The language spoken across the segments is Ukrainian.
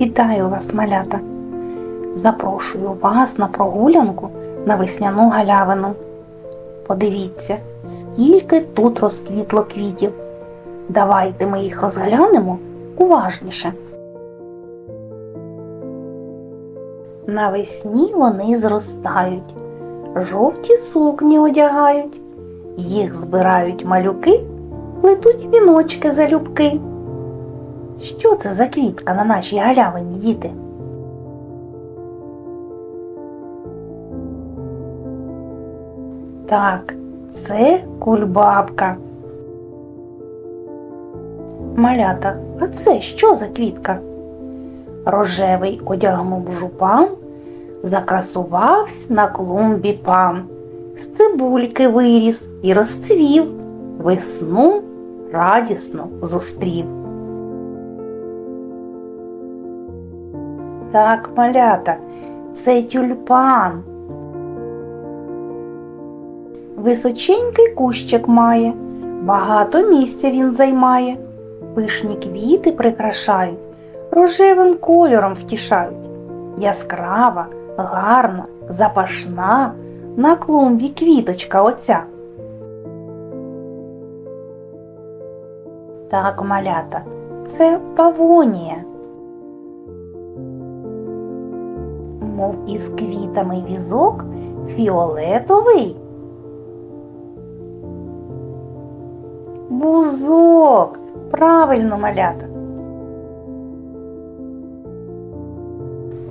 Вітаю вас, малята! Запрошую вас на прогулянку на весняну галявину. Подивіться, скільки тут розквітло квітів. Давайте ми їх розглянемо уважніше. Навесні вони зростають, жовті сукні одягають, їх збирають малюки, плетуть віночки залюбки. Що це за квітка на нашій галявині, діти? Так, це кульбабка. Малята, а це що за квітка? Рожевий одягнув жупан, закрасувався на клумбі пан, з цибульки виріс і розцвів, весну радісно зустрів. Так, малята, це тюльпан. Височенький кущик має, багато місця він займає. Пишні квіти прикрашають, рожевим кольором втішають. Яскрава, гарна, запашна, на клумбі квіточка оця. Так, малята, це павонія. Мов із квітами візок фіолетовий. Бузок. Правильно, малята.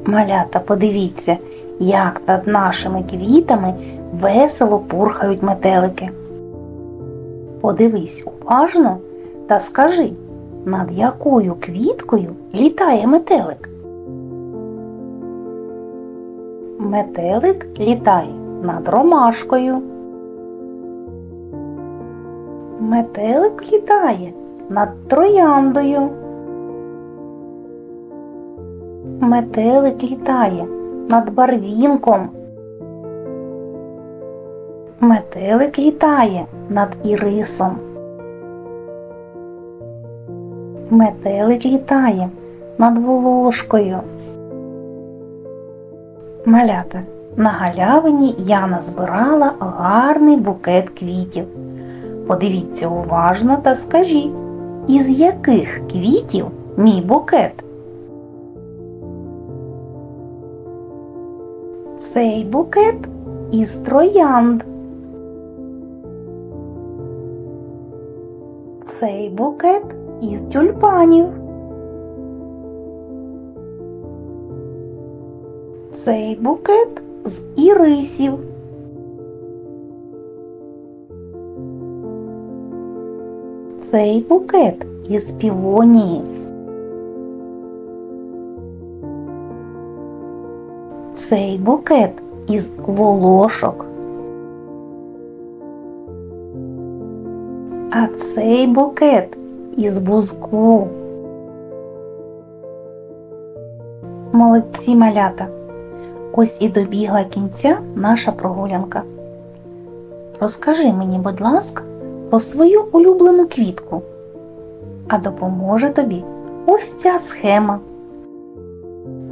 Малята, подивіться, як над нашими квітами весело пурхають метелики. Подивись уважно та скажи, над якою квіткою літає метелик. Метелик літає над ромашкою. Метелик літає над трояндою. Метелик літає над барвінком. Метелик літає над ірисом. Метелик літає над волошкою. Малята, на галявині я назбирала гарний букет квітів. Подивіться уважно та скажіть, із яких квітів мій букет? Цей букет із троянд. Цей букет із тюльпанів. Цей букет з ірисів. Цей букет із півонії. Цей букет із волошок. А цей букет із бузку. Молодці малята. Ось і добігла кінця наша прогулянка. Розкажи мені, будь ласка, про свою улюблену квітку, а допоможе тобі ось ця схема.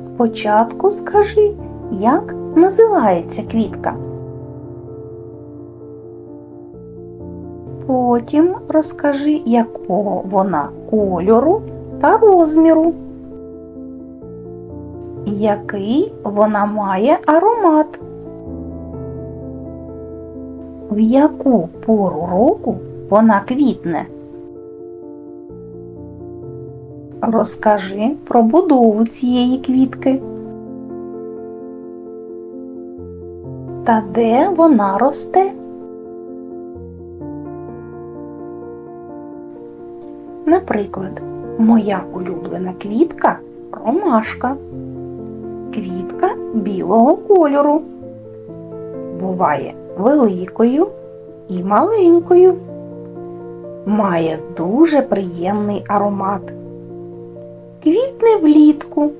Спочатку скажи, як називається квітка. Потім розкажи, якого вона кольору та розміру. Який вона має аромат? В яку пору року вона квітне? Розкажи про будову цієї квітки. Та де вона росте? Наприклад, моя улюблена квітка ромашка. Квітка білого кольору. Буває великою і маленькою. Має дуже приємний аромат. Квітне влітку.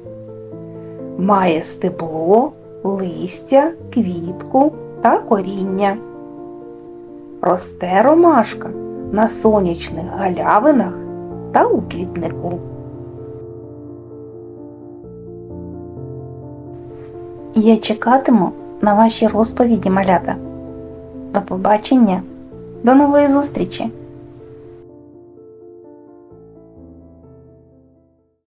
Має стебло, листя, квітку та коріння. Росте ромашка на сонячних галявинах та у квітнику. Я чекатиму на ваші розповіді, малята. До побачення, до нової зустрічі!